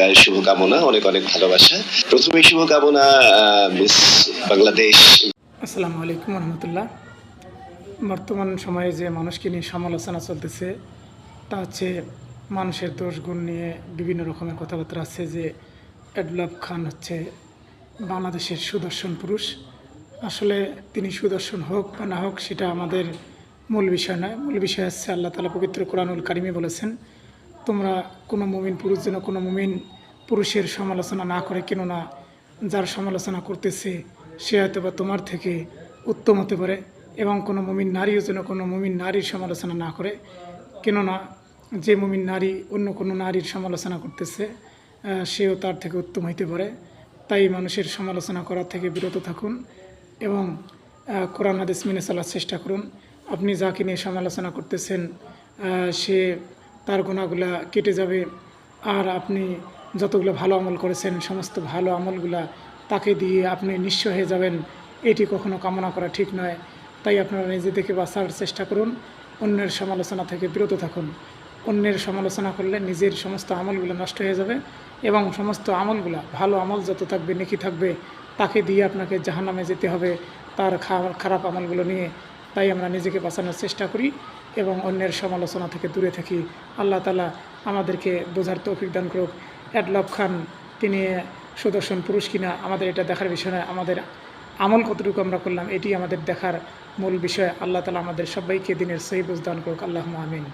আহ, শুভকামনা অনেক অনেক ভালোবাসা। প্রথমে শুভকামনা মিস বাংলাদেশ। আসসালামু আলাইকুম রহমতুল্লাহ। বর্তমান সময়ে যে মানুষকে নিয়ে সমালোচনা চলতেছে তা হচ্ছে মানুষের দোষ গুণ নিয়ে বিভিন্ন রকমের কথাবার্তা আছে যে এডলাব খান হচ্ছে বাংলাদেশের সুদর্শন পুরুষ। আসলে তিনি সুদর্শন হোক বা না হোক সেটা আমাদের মূল বিষয় নয়। মূল বিষয় হচ্ছে আল্লাহ তালা পবিত্র কোরআনুল কারিমে বলেছেন তোমরা কোনো মুমিন পুরুষ যেন কোনো মুমিন পুরুষের সমালোচনা না করে, কেননা যার সমালোচনা করতেছে, সে হয়তো বা তোমার থেকে উত্তম হতে পারে এবং কোনো মুমিন নারীও যেন কোনো মুমিন নারীর সমালোচনা না করে, কেননা যে মুমিন নারী অন্য কোনো নারীর সমালোচনা করতেছে সেও তার থেকে উত্তম হইতে পারে। তাই মানুষের সমালোচনা করার থেকে বিরত থাকুন এবং কোরআন হাদিস মেনে চলার চেষ্টা করুন। আপনি যাকে নিয়ে সমালোচনা করতেছেন সে তার গুণাগুলা কেটে যাবে। আর আপনি যতগুলো ভালো আমল করেছেন, সমস্ত ভালো আমলগুলা তাকে দিয়ে আপনি নিঃস্ব হয়ে যাবেন। এটি কখনো কামনা করা ঠিক নয়। তাই আপনারা নিজে থেকে বাঁচার চেষ্টা করুন। অন্যের সমালোচনা থেকে বিরত থাকুন। অন্যের সমালোচনা করলে নিজের সমস্ত আমলগুলো নষ্ট হয়ে যাবে এবং সমস্ত আমলগুলা, ভালো আমল যত থাকবে, নেকি থাকবে, তাকে দিয়ে আপনাকে জাহান্নামে যেতে হবে। তার খারাপ আমলগুলো নিয়ে তাই আমরা নিজেকে বাঁচানোর চেষ্টা করি এবং অন্যের সমালোচনা থেকে দূরে থাকি। আল্লাহ তালা আমাদেরকে বোঝার তৌফিক দান করুক। অ্যাডলব খান, তিনি সুদর্শন পুরুষ কিনা, আমাদের এটা দেখার বিষয় নয়, আমাদের আমল কতটুকু আমরা করলাম, এটি আমাদের দেখার মূল বিষয়। আল্লাহ তালা আমাদের সবাইকে দিনের সেই বুঝদান করুক। আল্লাহ আমিন।